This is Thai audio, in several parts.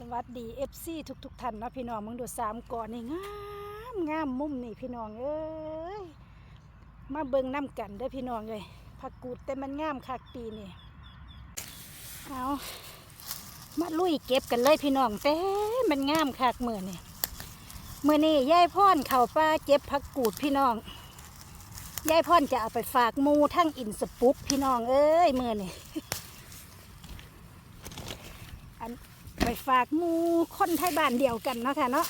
สวัสดี FC ทุกทุกๆท่านนะพี่น้องมึงดูสามก่อนนี่งามงามมุมนี่พี่น้องเอ้ยมาเบิ่งน้ำกันเด้อพี่น้องเลยผักกูดแต่มันงามคักปีนี่เอามาลุยเก็บกันเลยพี่น้องแต่มันงามคักมือนี่มือนี่ยายพ่อนเข่าป้าเก็บผักกูดพี่น้องยายพ่อนจะเอาไปฝากมูทั้งอินสปุกพี่น้องเอ้ยมือนี่ ไปฝากมูคนไทยบ้านเดียวกันเนาะค่ะเนาะ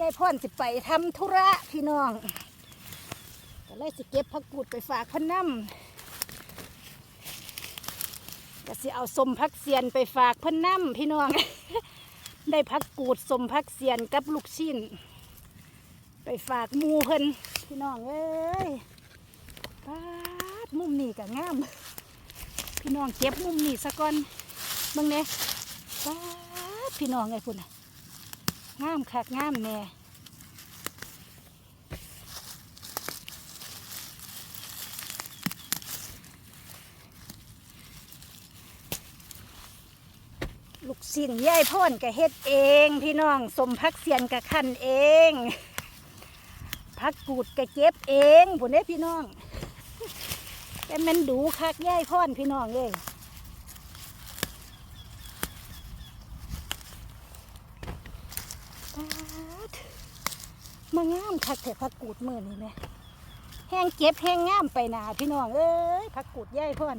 ยายพ่อนสิไปทำธุระพี่น้องก็เลยสิเก็บผักกูดไปฝากพ่นน้ำก็สิเอาสมพักเสียนไปฝากพ่นน้ำพี่น้อง ได้ผักกูดสมพักเสียนกับลูกชิ้น ไปฝากมูเพิ่นพี่น้องเอ้ยป ดมุมนี้ก็งาม พี่น้องเก็บมุมนี้ซะก่อนเบิ่งเนี่ยปาดพี่น้องไงพุ่นน่ะงามคักงามแน่ลูกศิลยายพ่นก็เฮ็ดเอง พี่น้องสมพักเสียนก็คันเอง พักกูดก็เก็บเองพุ่นเด้พี่น้อง แต่มันดูคักย่ายพ่อนพี่น้องเลยมางามคักแต่พักกูดมือนี่ไหมแห้งเก็บแห้งงามไปหนาพี่น้องเอ้ยพักกูดย่ายพ่อน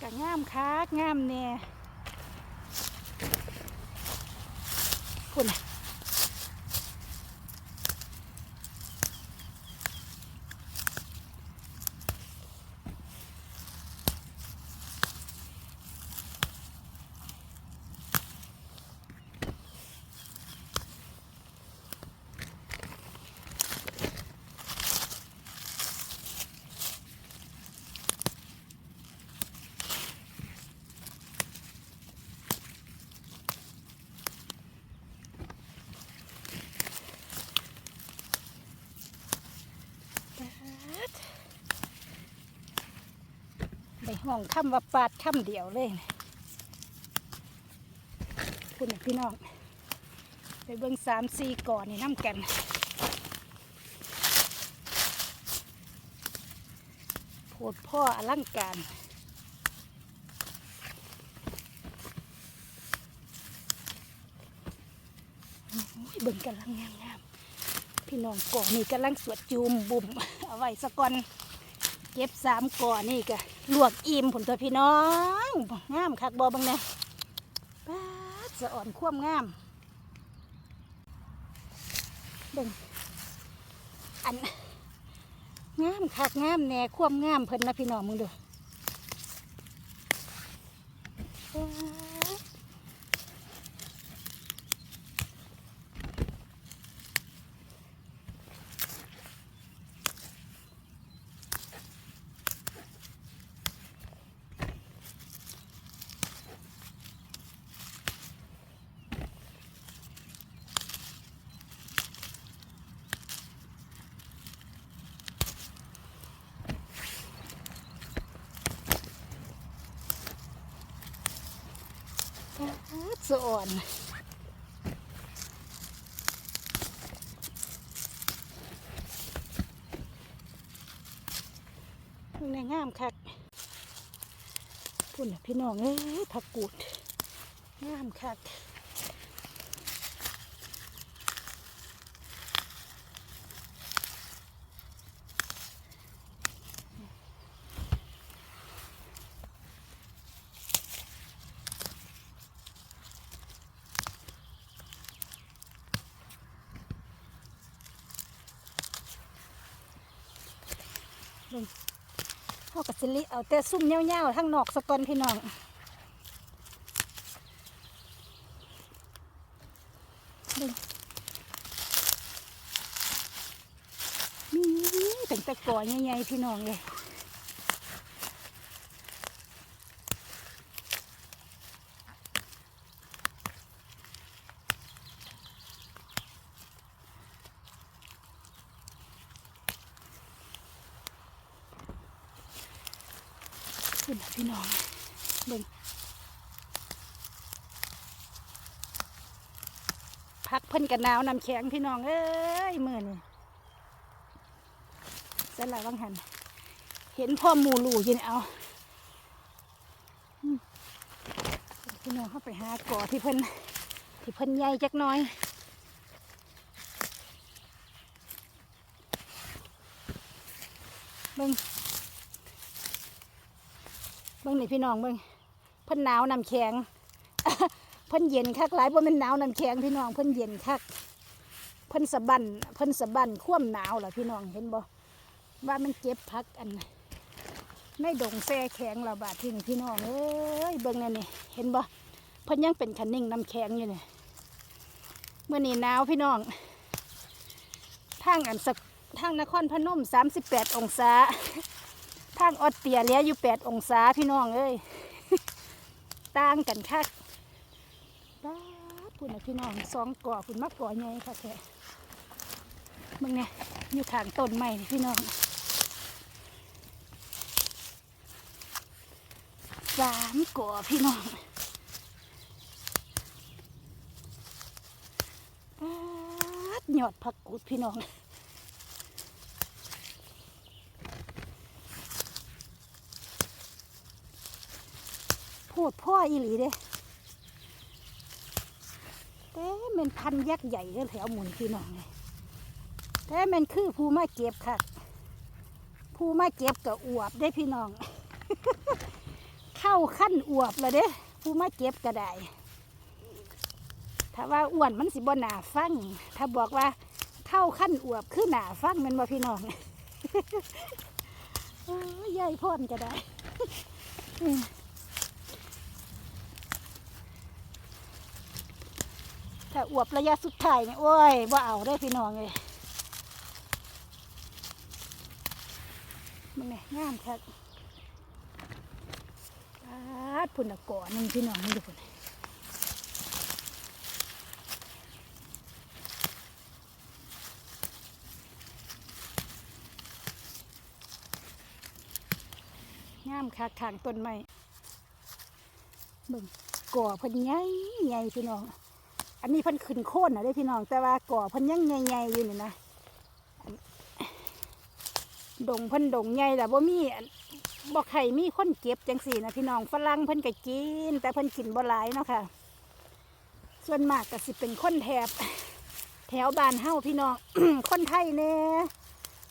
กะงามคักงามแน่คุณน่ะ ใน ห้องค่ำว่าปาดค่ำเดียวเลยนะคุณพี่น้องไปเบิ้งสามสี่ก่อนนี่น้ำกันโพดพ่ออลังการโอ้ยเบิ่งกำลังงามงามๆพี่น้องก่อนนี่กำลังสวดจูมบุ่มเอาไว้สะก่อนเก็บสามก่อนนี่ก็ ลวกอิ่มผลตัวพี่น้องงามคักบอบังเนี่ยป้าจะอ่อนคว่ำงามเบิ่งอันงามคักงามแหน่คว่ำงามเพิ่นนะพี่น้องมึงดูป๊าดป๊าด สะอ่อนมึงในงามคักพุ่นพี่น้องเอ้ยผักกูดงามคัก เขากับสิลิเอาแต่ซุ่มเงี้ยวๆทั้งนอกสะกอนพี่น้องมีแต่แต่ก่อใหญ่ๆพี่น้องเลย คุณน่ะพี่น้องเบิ่งพักเพิ่นกันหนาวนำแข็งพี่น้องเอ้ยมือนี่สละวังหัน เห็นพ่อหมูหลูอยินเอาพี่น้องเข้าไปหากอที่เพิ่นที่เพิ่นใหญ่จักน้อย เบิ่งเบิ่งนี่ พี่น้องเบิ่งเพิ่นหนาวน้ำแข็งเพิ่นเย็นคักหลายบ่แม่นหนาวน้ำแข็งพี่น้องเพิ่นเย็นคักเพิ่นสะบันเพิ่นสะบันคว่ำหนาวล่ะพี่น้องเห็นบ่ว่ามันเจ็บพักอันในดงแซ่แข็งเราบาดทิ้งพี่น้องเอ้ยเบิ่งนั่นนี่เห็นบ่เพิ่นยังเป็นคันนิ่งน้ำแข็งอยู่นี่เมื่อนี้หนาวพี่น้องทางอันสักทางนครพนม 38 องศา ทางออสเตียเหลืออยู่8องศาพี่น้องเอ้ยต่างกันคักบ้าดพุ่นนะพี่น้องสองก่อพุ่นมากก่อใหญ่ค่ะแท้มึงเนี่ยอยู่ขางต้นไม้นี่พี่น้องสามก่อพี่น้องป๊าดยอดผักกูดพี่น้อง พูดพ่ออีหลีเด้แต่มันพันยักษ์ใหญ่แถวหมุนพี่น้องไงแต่มันคือผู้มาเก็บค่ะผู้มาเก็บกับอวบได้พี่น้อง เข้าขั้นอวบแล้วเด้ผู้มาเก็บก็ได้ถ้าว่าอ้วนมันสิบ่หนาฟัง ถ้าบอกว่าเข้าขั้นอวบคือหนาฟังมันบ่พี่น้องเอ้ยยายพ่อนก็ได้ ถ้าอวบระยะสุดท้ายเนี่ยโอ้ยว่าเอาได้พี่น้องเลยมันไงงามครับอาดพุ่นละก่อหนึ่งพี่น้องนี่ดูพุ่นงามคักขางต้นไม้เบิ่งก่อพิ่นใหญ่ใหญ่พี่น้อง อันนี้เพิ่นขึ้นโค่นนะได้พี่น้อง แต่ว่าก่อเพิ่นยังใหญ่ๆอยู่นี่นะนดงเพิ่นดงใหญ่แต่บ่มีอันบ่ไข่มีคนเก็บจังสี่นะพี่น้องฝรั่งเพิ่นก็กิน แต่เพิ่นกินบ่หลายเนาะค่ะ ส่วนมากก็สิเป็นคนแถบ แถวบ้านเฮาพี่น้อง คนไทยแน่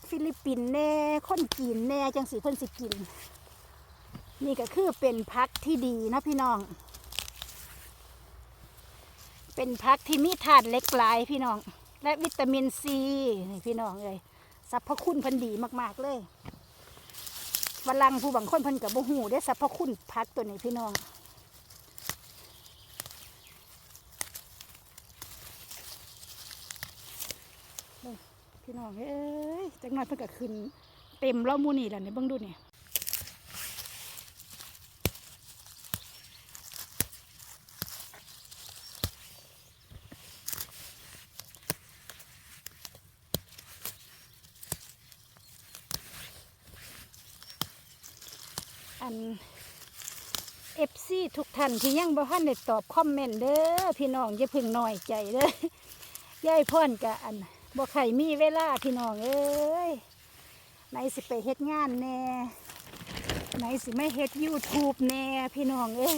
ฟิลิปปินส์แน่คนจีนแน่จังสีเพิ่นสิกิน นี่ก็คือเป็นพักที่ดีนะพี่น้อง เป็นพักที่มีธาตุเล็กหลายพี่น้อง และวิตามินซีนี่พี่น้องเลยสรรพคุณพันดีมาก ๆ เลยฝรั่งผู้บางคนพิ่นกับบ่หูได้สรรพคุณพักตัวนี้พี่น้องพี่น้องเอ้ยจักน่อยเพิ่นก็ขึ้นเต็มแล้วมูนี่แหละเนี่ยเบิ่งดูเนี่ย อันเอฟซี ทุกท่านที่ยังบ่ทันได้ตอบคอมเมนต์เด้อพี่น้องอย่าพึ่งน้อยใจเด้อยายพ่อนกะอันบ่ใครมีเวลาพี่น้องเอ้ยไหนสิไปเฮ็ดงานแน่ไหนสิไม่เฮ็ด YouTube แน่พี่น้องเอ้ย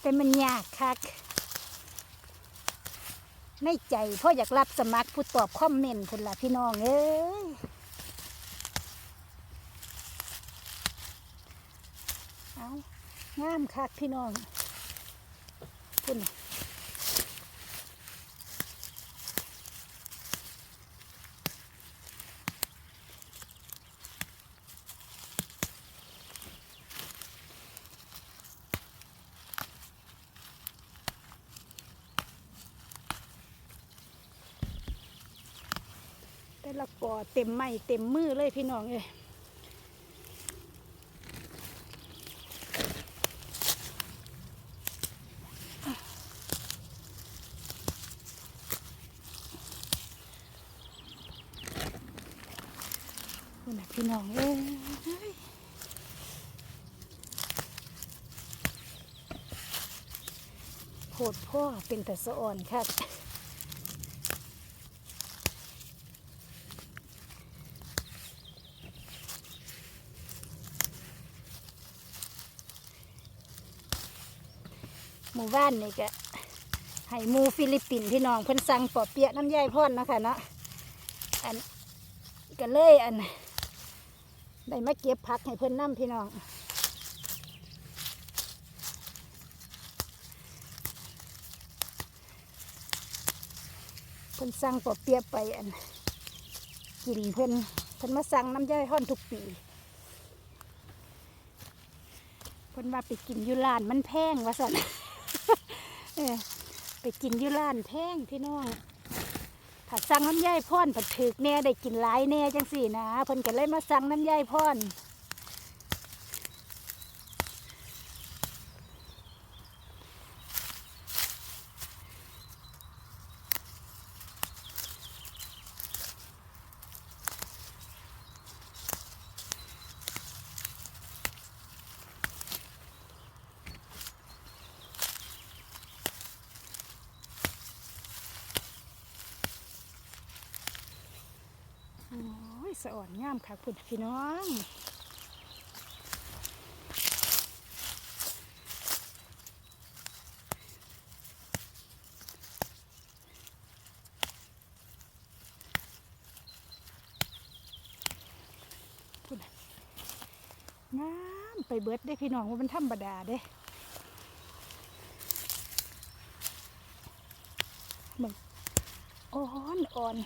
แต่มันยากคักในใจพ่ออยากรับสมัครผู้ตอบคอมเมนต์พุ่นล่ะพี่น้องเอ้ย เอา งามคักพี่น้องคุณแต่ละกอเต็มไม้เต็มมือเลยพี่น้องเอ้ยี่น้องเอ้ยโคตรพ่อเป็นแต่สะอ่อนค่ะหมู่บ้านนี่ก็ให้มูฟิลิปปินพี่น้องเพิ่นสั่งปอเปียะน้ำยายพ่อนนะคะเนาะอันก็เลยอัน ได้มาเก็บผักให้เพิ่นน้ำพี่น้องเพิ่นสั่งปอเปียไปอันกินเพิ่นเพิ่นมาสั่งน้ำย่อยห้อนทุกปีเพิ่นว่าไปกินยุร้านมันแพงว่าสันไปกินยุร้านแพงพี่น้อง ถ้าสั่งน้ำย่อยพ่อนผัดถึกแน่ได้กินหลายแน่จังสี่นะเพิ่นก็เลยมาสั่งน้ำย่อยพ่อนโอ้ย สะอ่อนงามค่ะคุณพี่น้องงามไปเบิดได้พี่น้องว่ามันธรรมดาเด้มึงอ่อนอ่อน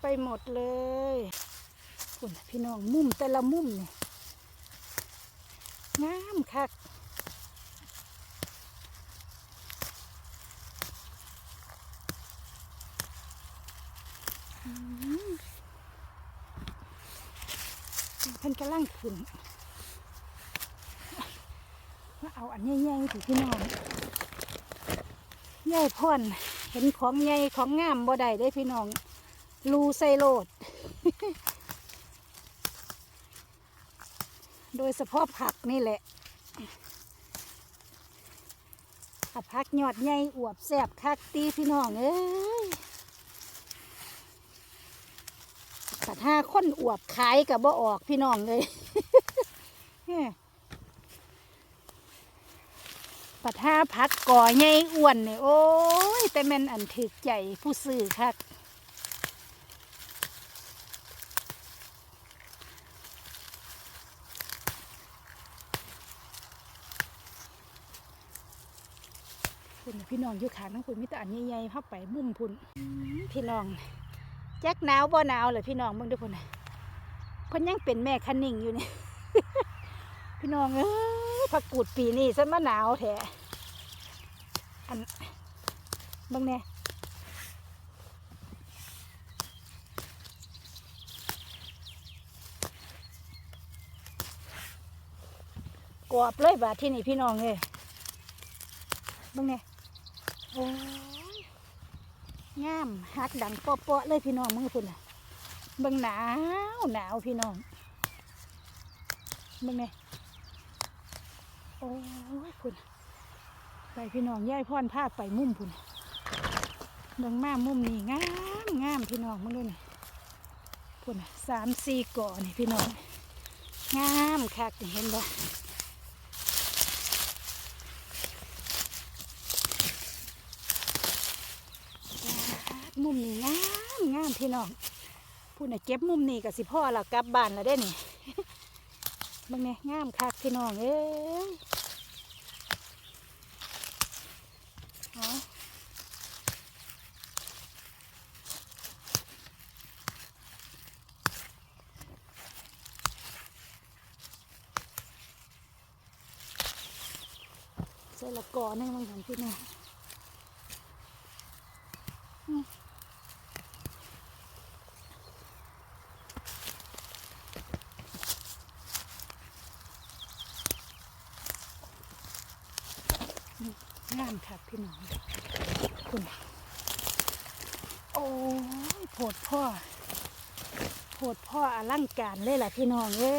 ไปหมดเลยคุณพี่น้องมุมแต่ละมุมเนี่ยงามคักเพิ่นกำลังขึ้นมาเอาอันใหญ่ๆถึงพี่น้องใหญ่พ่นเห็นของใหญ่ของงามบ่ได้ได้พี่น้อง รูไซโลด โดยเฉพาะผักนี่แหละถ้าผักยอดใหญ่อวบแซบคักตีพี่น้องเอ้ยแต่ถ้าคนอวบขายกับบ่ออกพี่น้องเลยปัดห้าพักก่อใหญ่อ้วนเนี่ยโอ้ย แต่มันอันถึกใจผู้ซื้อคัก คุณพี่น้องอยู่ขางทั้งคุณมิตรอันใหญ่ๆเข้าไปมุมพุ่นพี่น้องแจ็คหนาวบ่หนาวเลยพี่น้องเบิ่งเด้วยพุ่นน่ะเพิ่นยังเป็นแม่คันนิ่งอยู่นี่พี่น้องเอ้ยผักกูดปีนี้ฉันมาหนาวแท้อันเบิ่งแน่กรอบเลยบาดที่นี่พี่น้องเลยเบิ่งแน่ โอ้ยงามฮักดังเปาะๆเลยพี่น้องมือพุ่นน่ะเบิ่งหนาวหนาวพี่น้องเบิ่งไงโอ้ยพุ่นไปพี่น้องย่ายพ่อนพาไปมุมพุ่นเบิ่งมามุมนี่งามงามพี่น้องมึงดูนี่พุ่นสามสี่ก่อนี่พี่น้องงามคักเห็นบ่ มุมนี่งามงามพี่น้องพุ่นน่ะเก็บมุมนี่กับสิพ่อเรากลับบ้านแล้วได้นี่บิ่งเนี่ยงามคักพี่น้องเอ้ยเอใส่ละกอนึงบางหันพี่น้องามค่ะพี่น้องคุณโอ้ยโผดพ่อโผดพ่ออลังการเลยล่ะพี่น้องเอ้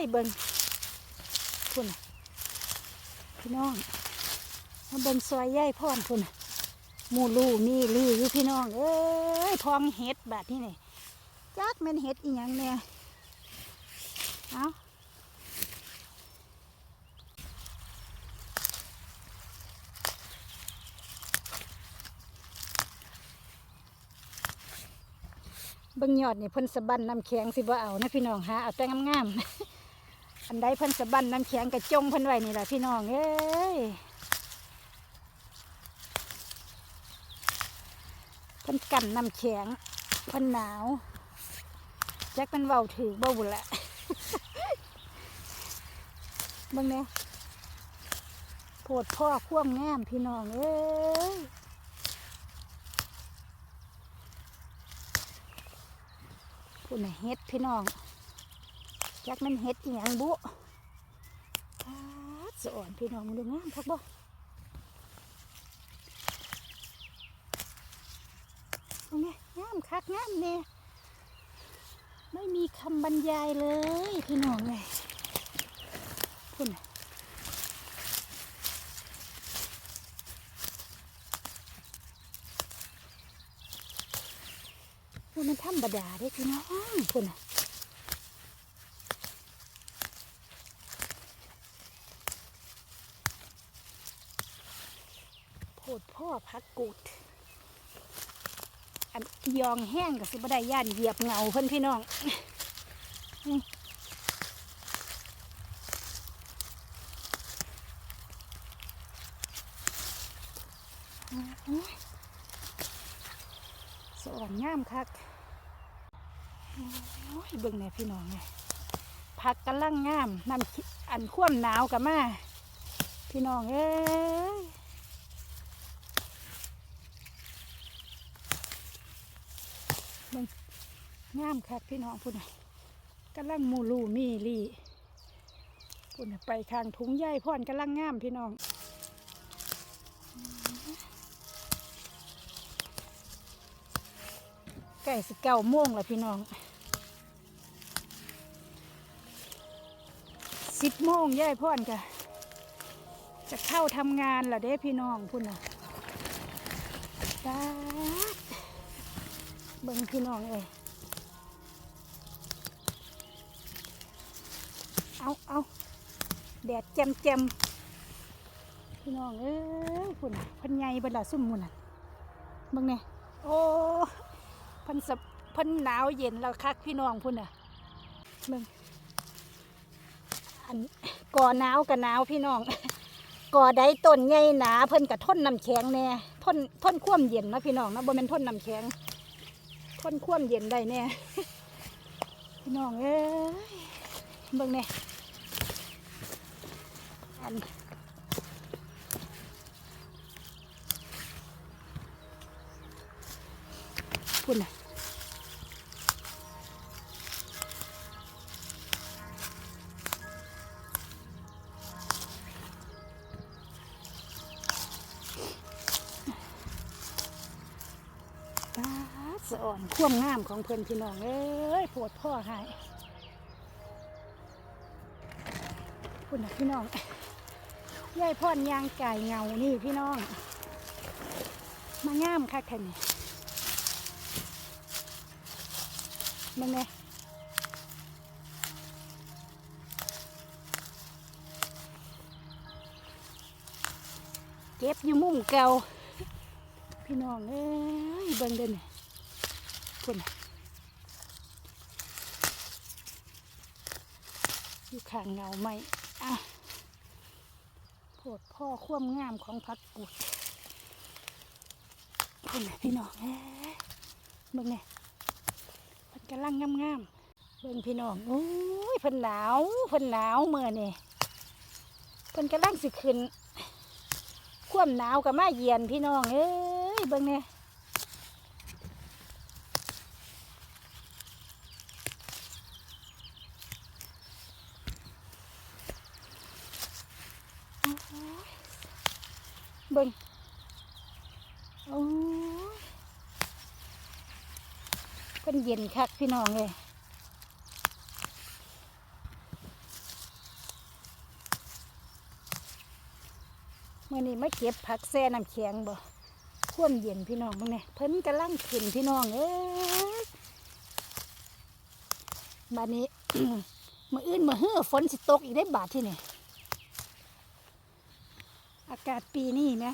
ยเบิ่งคุณพี่น้องมาเบิ่งซอยใหญ่พ่อนคุณมูลูมีลืออยู่พี่น้องเอ้ยทองเห็ดแบาดนี่นี่จักแม่นเห็ดอีหยังเนี่ยเอา เบิ่งยอดนี่เพิ่นสะบันน้ำแข็งสิบ่เอานะพี่น้องหาเอาแต่งามๆอันใดเพิ่นสะบันน้ำแข็งกระจงเพิ่นไว้นี่แหละพี่น้องเอ้ยเพิ่นกันน้ำแข็งเพิ่นหนาวแจักมันเว้าถือบ่บุญละบิ่งเนี่ยโพดพ่อคว่ำงามพี่น้องเอ้ย พูดน่ะเฮ็ดพี่น้องจักมันเฮ็ดอีหยังบุปาดสอนพี่น้องมึงดูงามคักบ่เอาไงงามคักงามเนี่ยไม่มีคำบรรยายเลยพี่น้องเลยพุ่น น่ะพุ่นมันธรรมดาได้พี่น้องพุ่นน่ะโพดพ่อพักกูด อันยองแห้งกับสิบได้ย่านเหยียบเงาเพิ่นพี่น้องนี่โอ้ยสอนงามคักโอ้ย เบิ่งแน่พี่น้องไงพักกำลังงามน้ำอันคว่ำหนาวกับมาพี่น้องเอ้ยงามคักพี่น้องพุ่นน่ะกำลังมูลูมีลีพุ่นไปทางถุงใหญ่พ่อนกำลังงามพี่น้องใกล้สิเก้าโมงล้วพี่น้อง สิบโมงย่ายพ่อนกะจะเข้าทำงานและเด้พี่น้องพุ่นน่ะตาเบิ่งพี่น้องเอ้ยเอาเอาแดดแจมแจมพี่น้องเอ้ยพุ่นพันใหญ่เบละซุ่มมุนน่ะเบิ่งเนี่ยโอ้พันสะเพันหนาวเย็นแล้วคักพี่น้องพุ่นน่ะเบิ่ง อันก่อหนาวกับหนาวพี่น้องก่อใดต้นใหญ่หนาเพิ่นกับทนน้ำแข็งแน่ทนทนความเย็นนะพี่น้องนะบ่แม่นทนน้ำแข็งทนความเย็นได้แน่พี่น้องเอ้ยเบิ่งเนี่ยอันพุ่นน่ะ ข่วมงามของเพิ่อนพี่น้องเอ้ยปวดพ่อหายพุ่นะพี่น้องยายพ่อนยางไก่เงานี่พี่น้อง มาง่ามค่ะแค่นี้มึงไงเก็บอยู่มุมเก่าพี่น้องเอ้ยเบิ่งเดิน พุ่นอยู่ข้างเงาไหมอะโพดพ่อคว่ำงามของพักกุดเป็นไงพี่น้องเอ้ยเบิ่งไงพิ่นกำลังงามๆเบิ่งพี่น้องโอ้ยเพิ่นหนาวเพิ่นหนาวเมื่อนี่เพิ่นกำลังสิขึ้น คว่ำหนาวกับมาเยียนพี่น้องเอ้ยเบิ่งเนี่ย เบิ่งโอ้เพิ่นเย็นคักพี่น้องเลยเมื่อนี้มาเก็บผักแซ่น้ำแข็งบ่ข่วมเย็นพี่น้องมึงเนี่ยเพิ่นกำลังขึ้นพี่น้องเอ้ยบัดนี้ มื่ออื่นมื่อเฮือฝนสิตกอีกได้บาทที่นี่ากาศปีนี้นะ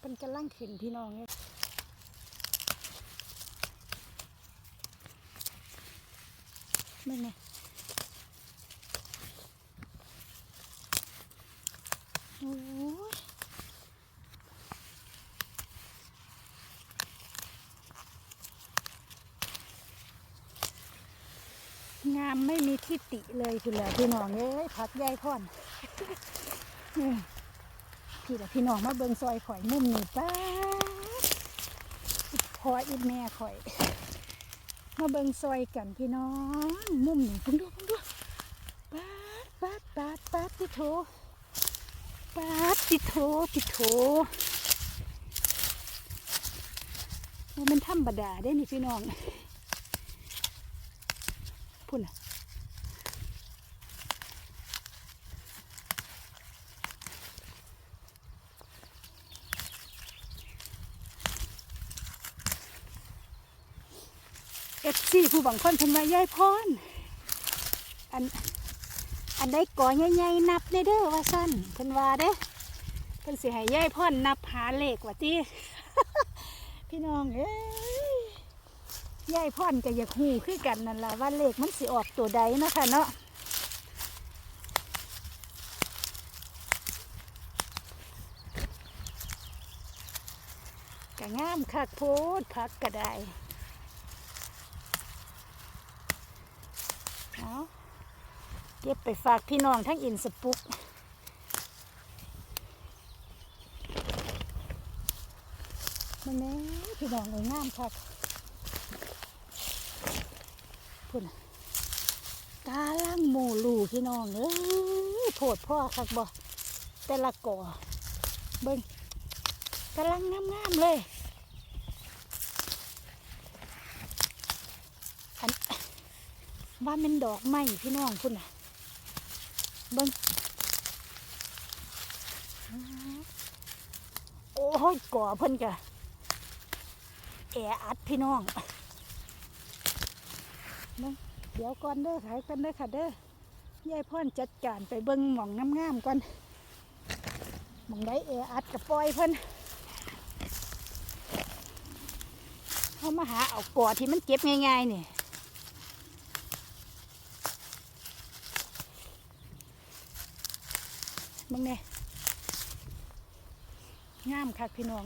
เป็นกำลังขึ้นพี่น้องเนี่ยไม่ไงเนี่ยโอ้ย งไม่มีที่ติเลยคุณเหลือพี่น้องเอ้ยพักยายพ่อนนี่พี่ละพี่น้องมาเบิ่งซอยข่อยมุมนี่ป้าพออีแม่ข่อย มาเบิ่งซอยกันพี่น้องมุมนี่เพิ่งดูพิ่งดูปาดปาดปาดปาดติโถปาดติโถติโถมันธรรมดาได้นี่พี่น้องพุ่นน่ะ เอฟ ซีผู้บางคนเพิ่นว่ายายพรอันอันได้ก่อใหญ่ๆนับได้เด้อว่าสั้นเพิ่นว่าเด้เพิ่นสิให้ยายพรนับหาเลขว่าติพี่น้องเอ้ยยายพรก็อยากฮู้คือกันนั่นล่ะว่าเลขมันสิออกตัวใดนะคะเนาะก็งามคักโพดพักก็ได้ เอาเก็บไปฝากพี่น้องทั้งอินสปุก มันแน่พี่น้องเลยงามคักพุ่นกาลังโมลูพี่น้องเอ้ยโผดพ่อคักบ่แต่ละก่อเบิ่งกำลังงามๆเลยอันว่ามันดอกไม้พี่น้องพุ่นน่ะ เบิ้งโอ้ยก่อเพิ่นกะแออัดพี่น้องเบิ้งเดี๋ยวก่อนเด้อขายกันเด้อค่ะเด้อยายพ่อนจัดการไปเบิ้งหม่องงามๆก่อนหม่องได้แออัดกับปล่อยเพิ่นเขามาหาเอาก่อที่มันเก็บง่ายๆนี่ มึงเนี่ยงามคักพี่น้อง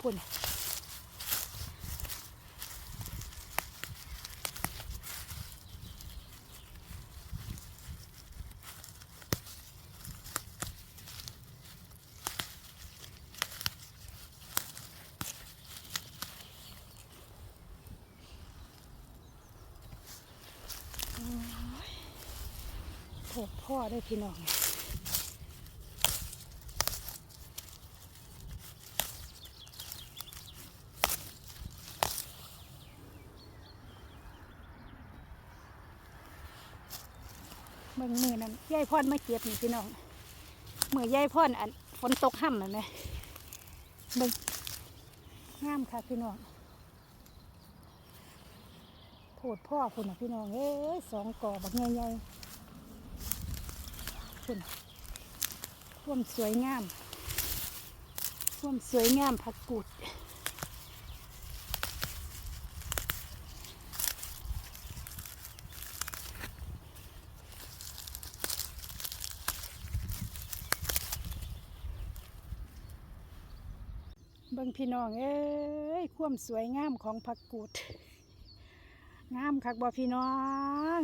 พุ่นโถพ่อได้พี่น้อง เมื่อมือนั้นยายพรมาเก็บนี่พี่น้องเมื่อยายพรอันฝนตกห่ำนั่นไหมเบิ่งงามค่ะพี่น้องโผดพ่อคุณนะพี่น้องเอ้ยสองก่อบักใหญ่ๆคุณร่วมสวยงามร่วมสวยงามผักกูด เบิ่งพี่น้องเอ้ยความสวยงามของผักกูด งามคักบ่พี่น้อง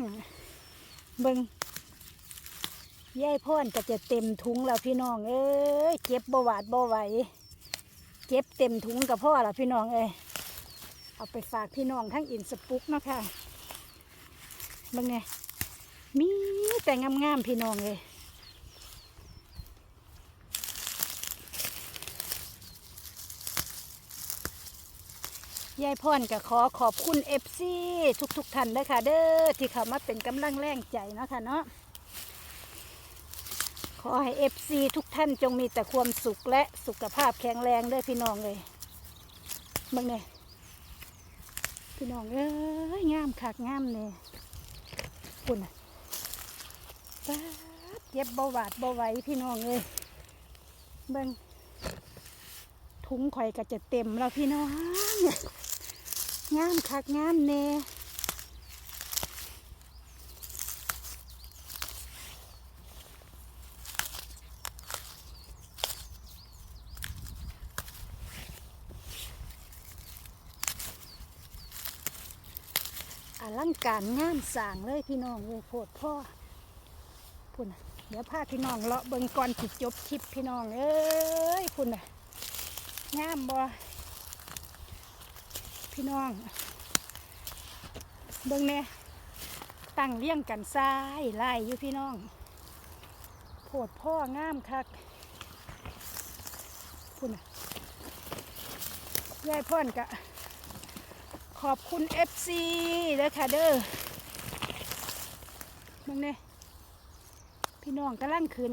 เบิ่งยายพ่อนก็จะเต็มถุงแล้วพี่น้องเอ้ยเก็บบ่หวาดบ่ไหวเก็บเต็มถุงกับพ่อละพี่น้องเอ้ยเอาไปฝากพี่น้องทั้งอินสปุกนะคะเบิ่งไงมีแต่งามๆพี่น้องเลย ยายพรก็ขอขอบคุณเอฟซีทุกๆทท่านเลยค่ะ เด้อที่เข้ามาเป็นกำลังแรงใจเนาะค่ะเนาะขอให้เอฟซีทุกท่านจงมีแต่ความสุขและสุขภาพแข็งแรงเด้อพี่น้องเลยเบิ่งเนี่ยพี่น้องเอ้ยงามคักงามเนี่ยคุณน่ะป๊าเจ็บเบาหวาดเบาไหวพี่น้องเลยเบิ่งถุงข่อยก็จะเต็มแล้วพี่น้อง งามคักงามเน่อลังการงามสร้างเลยพี่น้องเลยโพดพ่อพุ่นเดี๋ยวพาพี่น้องเลาะเบิงก่อนสิจบคลิปพี่น้องเอ้ยพุ่นน่ะงามบ่ พี่น้อง เบิ่งแน่ตั้งเลี้ยงกันซ้ายไล่อยู่พี่น้องโพดพ่องามคักคุณยายพ่อนกะ ขอบคุณเอฟซีเด้อค่ะเด้อเบิ่งแน่พี่น้องกำลังขึ้น